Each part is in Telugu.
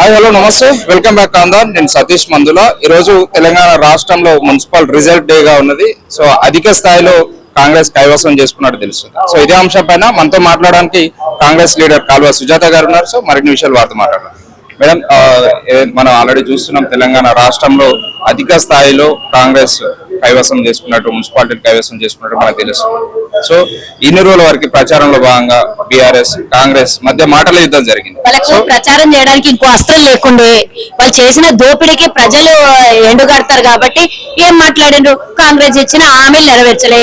హాయ్ హలో నమస్తే. వెల్కమ్ బ్యాక్ ఆందార్ నేను సతీష్ మందుల ఈరోజు తెలంగాణ రాష్ట్రంలో మున్సిపల్ రిజల్ట్ డేగా ఉన్నది. సో అధిక స్థాయిలో కాంగ్రెస్ కైవసం చేసుకున్నట్టు తెలుస్తుంది. సో ఇదే అంశం పైన మనతో మాట్లాడడానికి కాంగ్రెస్ లీడర్ కాల్వ సుజాత గారు ఉన్నారు. సో మరిన్ని విషయాలు వారితో మాట్లాడారు మేడం మనం ఆల్రెడీ చూస్తున్నాం తెలంగాణ రాష్ట్రంలో అధిక స్థాయిలో కాంగ్రెస్ కైవసం చేసుకున్నట్టు మున్సిపాలిటీ కైవసం చేసుకున్నట్టు మనకు తెలుసు. సో ఇన్ని రోజుల వరకు ప్రచారంలో భాగంగా బీఆర్ఎస్ కాంగ్రెస్ మధ్య మాటల యుద్ధం జరిగింది. వాళ్ళకు ప్రచారం చేయడానికి ఇంకో అస్త్రం లేకుండే వాళ్ళు చేసిన దోపిడీకి ప్రజలు ఎండుగడతారు కాబట్టి ఏం మాట్లాడిండ్రు కాంగ్రెస్ ఇచ్చిన హామీలు నెరవేర్చలే.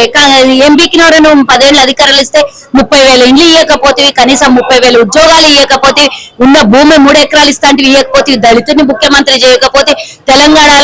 బిక్కినోడు నువ్వు పదేళ్ళు అధికారులు ఇస్తే ముప్పై వేలు ఇండ్లు ఇవ్వకపోతే కనీసం ముప్పై వేలు ఉద్యోగాలు ఇవ్వకపోతే ఉన్న భూమి మూడు ఎకరాలు ఇస్తా అంటే ఇవ్వకపోతే దళితుని ముఖ్యమంత్రి చేయకపోతే తెలంగాణలో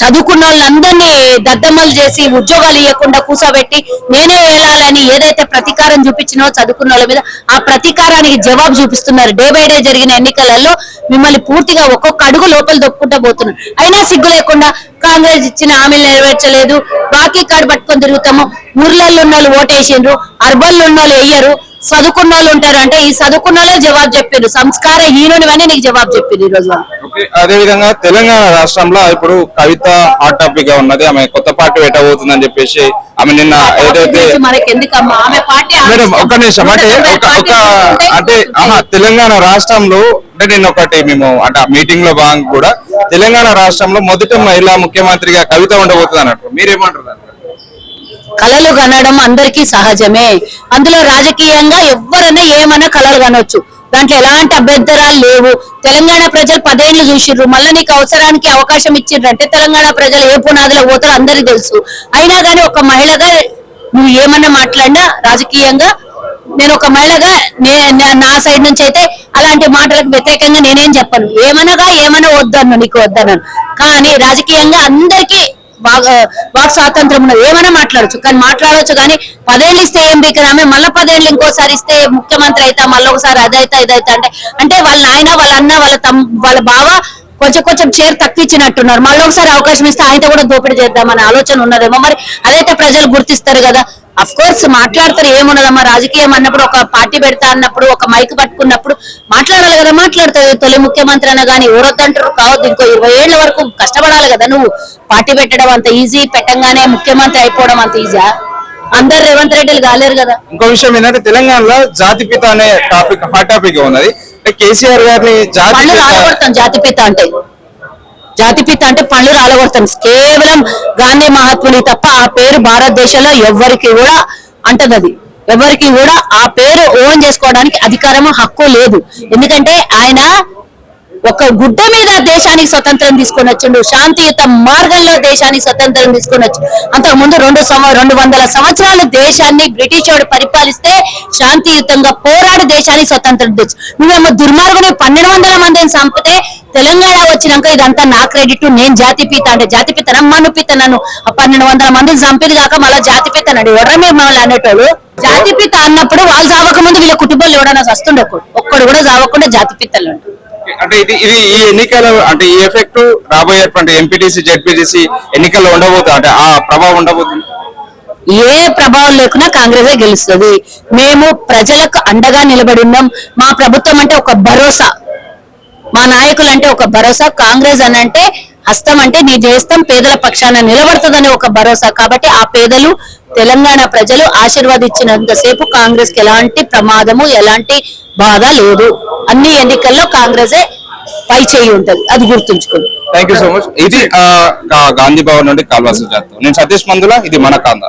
చదువుకున్న వాళ్ళందరినీ దద్దమ్మలు చేసి ఉద్యోగాలు ఇవ్వకుండా కూర్చోబెట్టి నేనే వెళ్ళాలని ఏదైతే ప్రతీకారం చూపించినో చదువుకున్న వాళ్ళ మీద ఆ ప్రతీకారానికి జవాబు చూపిస్తున్నారు. డే బై డే జరిగిన ఎన్నికలలో మిమ్మల్ని పూర్తిగా ఒక్కొక్క అడుగు లోపల దొక్కుంటా పోతున్నారు అయినా సిగ్గు లేకుండా కాంగ్రెస్ ఇచ్చిన హామీలు నెరవేర్చలేదు. బాకీ కార్డు పట్టుకొని తిరుగుతాము. ఊర్లలో ఉన్న వాళ్ళు ఓటేసిండ్రు అర్బన్లో ఉన్న వాళ్ళు వేయరు చదువుకున్న వాళ్ళు ఉంటారు అంటే ఈ చదువుకున్న జవాబు చెప్పారు సంస్కార హీనునివని నీకు జవాబు చెప్పింది ఈ రోజు అదే విధంగా తెలంగాణ రాష్ట్రంలో ఇప్పుడు కవిత హాట్ టాపిక్గా ఉన్నది. ఆమె కొత్త పార్టీ పెట్టబోతుందని చెప్పేసి ఆమె నిన్న ఏదైతే మేడం ఒక్క నిమిషం. అంటే అంటే ఆహా తెలంగాణ రాష్ట్రంలో అంటే నేను ఒకటి మేము అంటే మీటింగ్లో భాగంగా కూడా తెలంగాణ రాష్ట్రంలో మొదట మహిళా ముఖ్యమంత్రిగా కవిత ఉండబోతుంది అన్నట్టు. మీరేమంటారు? కళలు కనడం అందరికీ సహజమే. అందులో రాజకీయంగా ఎవరైనా ఏమన్నా కళలు కనొచ్చు. దాంట్లో ఎలాంటి అభ్యంతరాలు లేవు. తెలంగాణ ప్రజలు పదేళ్ళు చూసిర్రు. మళ్ళీ నీకు అవసరానికి అవకాశం ఇచ్చిండ్రు అంటే తెలంగాణ ప్రజలు ఏ పునాదిలో పోతారో అందరికీ తెలుసు. అయినా కానీ ఒక మహిళగా నువ్వు ఏమన్నా మాట్లాడినా రాజకీయంగా నేను ఒక మహిళగా నే- నా సైడ్ నుంచి అయితే అలాంటి మాటలకు వ్యతిరేకంగా నేనేం చెప్పను. ఏమనగా ఏమన్నా వద్దన్ను నీకు వద్దన్నాను. కానీ రాజకీయంగా అందరికీ వాక్ స్వాతంత్రం ఉన్నది. ఏమైనా మాట్లాడచ్చు. కానీ మాట్లాడవచ్చు కానీ పదేళ్ళు ఇస్తే ఏం బీకరామే మళ్ళీ పదేళ్ళు ఇంకోసారి ఇస్తే ముఖ్యమంత్రి అయితే మళ్ళీ ఒకసారి అదైతే ఇదైతే అంటే అంటే వాళ్ళ నాయన వాళ్ళ అన్న వాళ్ళ తమ్ వాళ్ళ బావ కొంచెం కొంచెం చేరు తక్కువ ఇచ్చినట్టున్నారు మళ్ళీ ఒకసారి అవకాశం ఇస్తే ఆయనతో కూడా దోపిడీ చేద్దామనే ఆలోచన ఉన్నదేమో. మరి అదైతే ప్రజలు గుర్తిస్తారు కదా. అఫ్ కోర్స్ మాట్లాడతారు ఏమున్నదమ్మా రాజకీయం అన్నప్పుడు ఒక పార్టీ పెడతా అన్నప్పుడు ఒక మైక్ పట్టుకున్నప్పుడు మాట్లాడాలి కదా మాట్లాడతారు. తొలి ముఖ్యమంత్రి అన్న కానీ ఎవరొద్దంటారు? కావద్దు ఇంకో ఇరవై ఏళ్ళ వరకు కష్టపడాలి కదా నువ్వు. పార్టీ పెట్టడం అంత ఈజీ పెట్టంగానే ముఖ్యమంత్రి అయిపోవడం అంత ఈజీ అందరు రేవంత్ రెడ్డిలు కాలేరు కదా. ఇంకో విషయం ఏంటంటే తెలంగాణలో జాతిపిత అనే టాపిక్ హాట్ టాపిక్ ఉన్నది. కేసీఆర్ గారిని పళ్ళు జాతిపిత రాలగొడతాం జాతిపిత అంటే. జాతిపిత అంటే పళ్ళు రాలగొడతాం. కేవలం గాంధీ మహాత్ముని తప్ప ఆ పేరు భారతదేశంలో ఎవ్వరికి కూడా అంటది అది ఎవరికి కూడా ఆ పేరు ఓన్ చేసుకోవడానికి అధికారము హక్కు లేదు. ఎందుకంటే ఆయన ఒక గుడ్డ మీద దేశానికి స్వతంత్రం తీసుకొని వచ్చిండు. శాంతియుత మార్గంలో దేశానికి స్వతంత్రం తీసుకొని వచ్చి అంతకుముందు రెండు రెండు వందల సంవత్సరాలు దేశాన్ని బ్రిటిష్ వాడు పరిపాలిస్తే శాంతియుతంగా పోరాడి దేశానికి స్వతంత్రం తెచ్చు నువ్వేమో దుర్మార్గుడు పన్నెండు వందల మందిని చంపితే తెలంగాణ వచ్చినాక ఇదంతా నా క్రెడిట్. నేను జాతిపిత అంటే జాతిపిత మనుపిత నన్ను. ఆ పన్నెండు వందల మందిని చంపిది కాక మళ్ళీ జాతిపిత అన్నాడు ఎవరా మీరు మమ్మల్ని అనేటోళ్ళు జాతిపిత అన్నప్పుడు వాళ్ళు చావక ముందు వీళ్ళ కుటుంబంలో ఎవడన్నా వస్తుండే ఒక్కడు కూడా చావకుండా జాతిపితలు ఉంటారు అంటే ఇది ఇది ఈ ఎన్నికల అంటే ఈ ఎఫెక్ట్ రాబోయేటువంటి ఎంపీటీసీ జెడ్పీటీసీ ఎన్నికల్లో ఉండబోతుంది అంటే ఆ ప్రభావం ఉండబోతుంది? ఏ ప్రభావం లేకున్నా కాంగ్రెస్ గెలుస్తుంది. మేము ప్రజలకు అండగా నిలబడి ఉన్నాం. మా ప్రభుత్వం అంటే ఒక భరోసా. మా నాయకులు అంటే ఒక భరోసా. కాంగ్రెస్ అని అంటే హస్తం అంటే నీ చేస్తాం పేదల పక్షాన నిలబడుతుందని ఒక భరోసా. కాబట్టి ఆ పేదలు తెలంగాణ ప్రజలు ఆశీర్వాదించినంతసేపు కాంగ్రెస్కి ఎలాంటి ప్రమాదము ఎలాంటి బాధ లేదు. అన్ని ఎన్నికల్లో కాంగ్రెసే పై చేయి ఉంటది. అది గుర్తుంచుకోండి. థ్యాంక్ యూ సో మచ్ ఇది ఆ, గాంధీ భవన్ నుండి కాల్వాసి జాతం నేను సతీష్ మందుల ఇది మన కాందా.